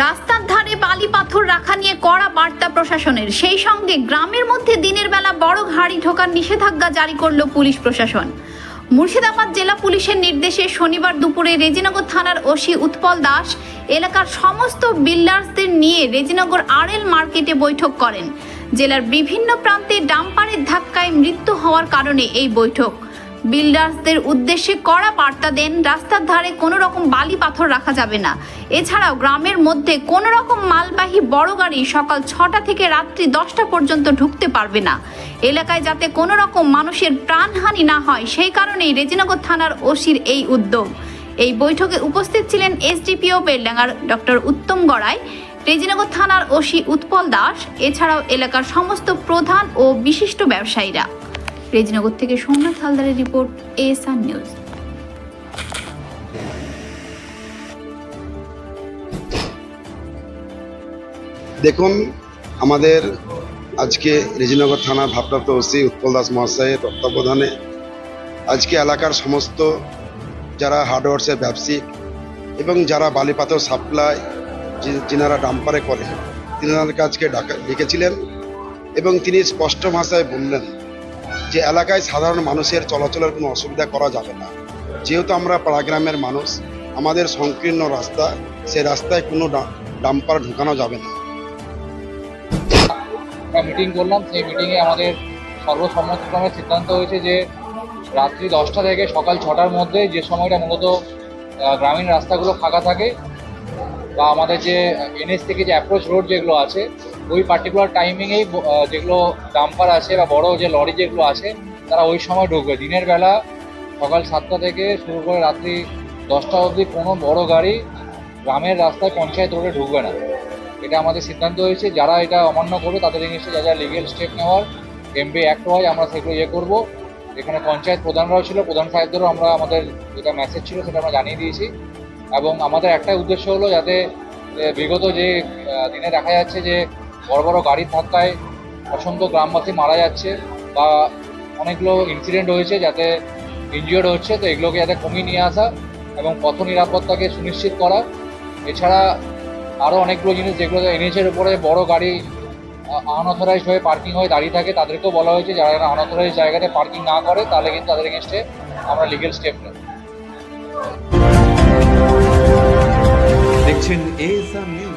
রাস্তার ধারে বালি পাথর রাখা নিয়ে কড়া বার্তা প্রশাসনের। সেই সঙ্গে গ্রামের মধ্যে দিনের বেলা বড় ঘাড়ি ঢোকার নিষেধাজ্ঞা জারি করল পুলিশ প্রশাসন। মুর্শিদাবাদ জেলা পুলিশের নির্দেশে শনিবার দুপুরে রেজিনগর থানার ওসি উৎপল দাস এলাকার সমস্ত বিল্ডার্সদের নিয়ে রেজিনগর আরএল মার্কেটে বৈঠক করেন। জেলার বিভিন্ন প্রান্তে ডাম্পারের ধাক্কায় মৃত্যু হওয়ার কারণে এই বৈঠক। বিল্ডার্সদের উদ্দেশ্যে কড়া বার্তা দেন, রাস্তার ধারে কোনো রকম বালি পাথর রাখা যাবে না। এছাড়াও গ্রামের মধ্যে কোনো রকম মালবাহী বড় গাড়ি সকাল ছটা থেকে রাত্রি দশটা পর্যন্ত ঢুকতে পারবে না। এলাকায় যাতে কোনো রকম মানুষের প্রাণহানি না হয়, সেই কারণেই রেজিনগর থানার ওসির এই উদ্যোগ। এই বৈঠকে উপস্থিত ছিলেন এসডিপিও বেলডাঙ্গার ডক্টর উত্তম গড়াই, রেজিনগর থানার ওসি উৎপল দাস, এছাড়াও এলাকার সমস্ত প্রধান ও বিশিষ্ট ব্যবসায়ীরা। রেজিনগর থেকে সোমনাথ হালদারের রিপোর্ট এএসআর নিউজ। দেখুন, আমাদের আজকে রেজিনগর থানার ভাবপ্রাপ্ত ওসি উৎপল দাস মহাশয়ের তত্ত্বাবধানে আজকে এলাকার সমস্ত যারা হার্ডওয়ার্সের ব্যবসায়িক এবং যারা বালিপাথর সাপ্লাই যিনারা ডাম্পারে করে, তিনাদেরকে আজকে ডাকা ডেকেছিলেন এবং তিনি স্পষ্ট ভাষায় বললেন যে এলাকায় সাধারণ মানুষের চলাচলের কোনো অসুবিধা করা যাবে না। যেহেতু আমরা পাড়াগ্রামের মানুষ, আমাদের সংকীর্ণ রাস্তা, সে রাস্তায় কোনো ডাম্পার ঢুকানো যাবে না। একটা মিটিং করলাম, সেই মিটিংয়ে আমাদের সর্বসম্মতক্রমে সিদ্ধান্ত হয়েছে যে রাত্রি দশটা থেকে সকাল ছটার মধ্যে যে সময়টা মূলত গ্রামীণ রাস্তাগুলো ফাঁকা থাকে, বা আমাদের যে এনএস থেকে যে অ্যাপ্রোচ রোড যেগুলো আছে ওই পার্টিকুলার টাইমিংয়েই যেগুলো ডাম্পার আছে বা বড় যে লরি যেগুলো আছে তারা ওই সময় ঢুকবে। দিনের বেলা সকাল সাতটা থেকে শুরু করে রাত্রি দশটা অবধি কোনো বড় গাড়ি গ্রামের রাস্তায় পঞ্চায়েত রোডে ঢুকবে না। এটা আমাদের সিদ্ধান্ত হয়েছে। যারা এটা অমান্য করবে, তাদের এগেনস্টে যা যা লিগেল স্টেপ নেওয়ার এমবি অ্যাক্ট হয়, আমরা সেগুলো ইয়ে করব। এখানে পঞ্চায়েত প্রধানরাও ছিল, প্রধান সাহেবদেরও আমরা আমাদের যেটা মেসেজ ছিল সেটা আমরা জানিয়ে দিয়েছি। এবং আমাদের একটাই উদ্দেশ্য হলো যাতে বিগত যে দিনে দেখা যাচ্ছে যে বড় বড় গাড়ির ধাক্কায় অসংখ্য গ্রামবাসী মারা যাচ্ছে বা অনেকগুলো ইনসিডেন্ট হয়েছে যাতে ইনজিওর্ড হচ্ছে, তো এগুলোকে যাতে কমিয়ে নিয়ে আসা এবং পথ নিরাপত্তাকে সুনিশ্চিত করা। এছাড়া আরও অনেকগুলো জিনিস যেগুলো এনএচের উপরে বড় গাড়ি আনঅথরাইজড হয়ে পার্কিং হয়ে দাঁড়িয়ে থাকে, তাদেরকেও বলা হয়েছে, যারা আনঅথরাইজ জায়গাতে পার্কিং না করে, তাহলে কিন্তু তাদের এগেনস্টে আমরা লিগেল স্টেপ নেব। দেখছেন এএসআর নিউজ